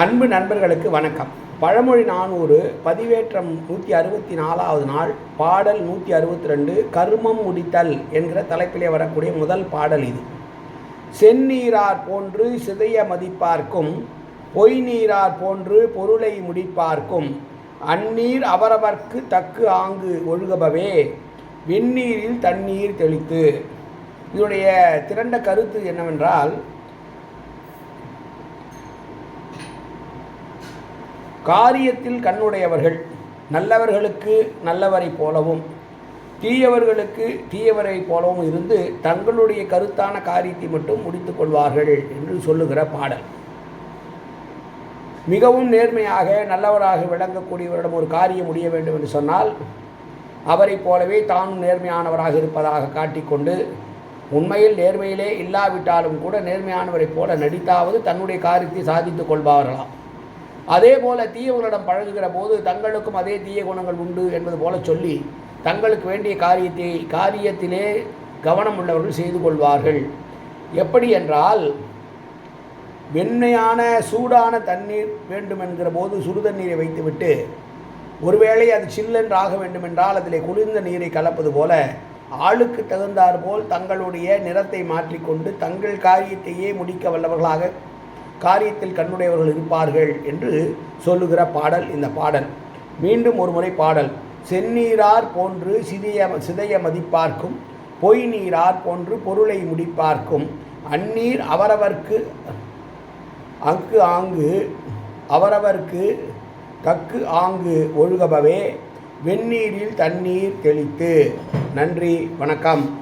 அன்பு நண்பர்களுக்கு வணக்கம். பழமொழி நானூறு பதிவேற்றம் நூற்றி அறுபத்தி நாலாவது நாள் பாடல் நூற்றி அறுபத்தி ரெண்டு கர்மம் முடித்தல் என்கிற தலைப்பிலே வரக்கூடிய முதல் பாடல் இது. செந்நீரார் போன்று சிதைய மதிப்பார்க்கும் பொய் நீரார் போன்று பொருளை முடிப்பார்க்கும் அந்நீர் அவரவர்க்கு தக்கு ஆங்கு ஒழுகபவே வெந்நீரில் தண்ணீர் தெளித்து. இதனுடைய திரண்ட கருத்து என்னவென்றால் காரியத்தில் கண்ணுடையவர்கள் நல்லவர்களுக்கு நல்லவரை போலவும் தீயவர்களுக்கு தீயவரை போலவும் இருந்து தங்களுடைய கருத்தான காரியத்தை மட்டும் முடித்து கொள்வார்கள் என்று சொல்லுகிற பாடல். மிகவும் நேர்மையாக நல்லவராக விளங்கக்கூடியவரிடம் ஒரு காரியம் முடிய வேண்டும் என்று சொன்னால் அவரைப் போலவே தானும் நேர்மையானவராக இருப்பதாக காட்டிக்கொண்டு உண்மையில் நேர்மையிலே இல்லாவிட்டாலும் கூட நேர்மையானவரைப் போல நடித்தாவது தன்னுடைய காரியத்தை சாதித்துக் கொள்பவர்களாம். அதே போல தீயவர்களிடம் பழகுகிற போது தங்களுக்கும் அதே தீய குணங்கள் உண்டு என்பது போல சொல்லி தங்களுக்கு வேண்டிய காரியத்தை காரியத்திலே கவனம் உள்ளவர்கள் செய்து கொள்வார்கள். எப்படி என்றால் வெண்மையான சூடான தண்ணீர் வேண்டும் என்கிற போது சுடு தண்ணீரை வைத்துவிட்டு ஒருவேளை அது சில்லென்று ஆக வேண்டுமென்றால் அதில் குளிர்ந்த நீரை கலப்பது போல ஆளுக்கு தகுந்தாற்போல் தங்களுடைய நிறத்தை மாற்றிக்கொண்டு தங்கள் காரியத்தையே முடிக்க வல்லவர்களாக காரியத்தில் கண்ணுடையவர்கள் இருப்பார்கள் என்று சொல்லுகிற பாடல் இந்த பாடல். மீண்டும் ஒரு முறை பாடல். செந்நீரார் போன்று சிதைய சிதைய மதிப்பார்க்கும் பொய் நீரார் போன்று பொருளை முடிப்பார்க்கும். அந்நீர் அவரவர்க்கு அங்கு ஆங்கு அவரவர்க்கு தக்கு ஆங்கு ஒழுகபவே வெந்நீரில் தண்ணீர் தெளித்து. நன்றி வணக்கம்.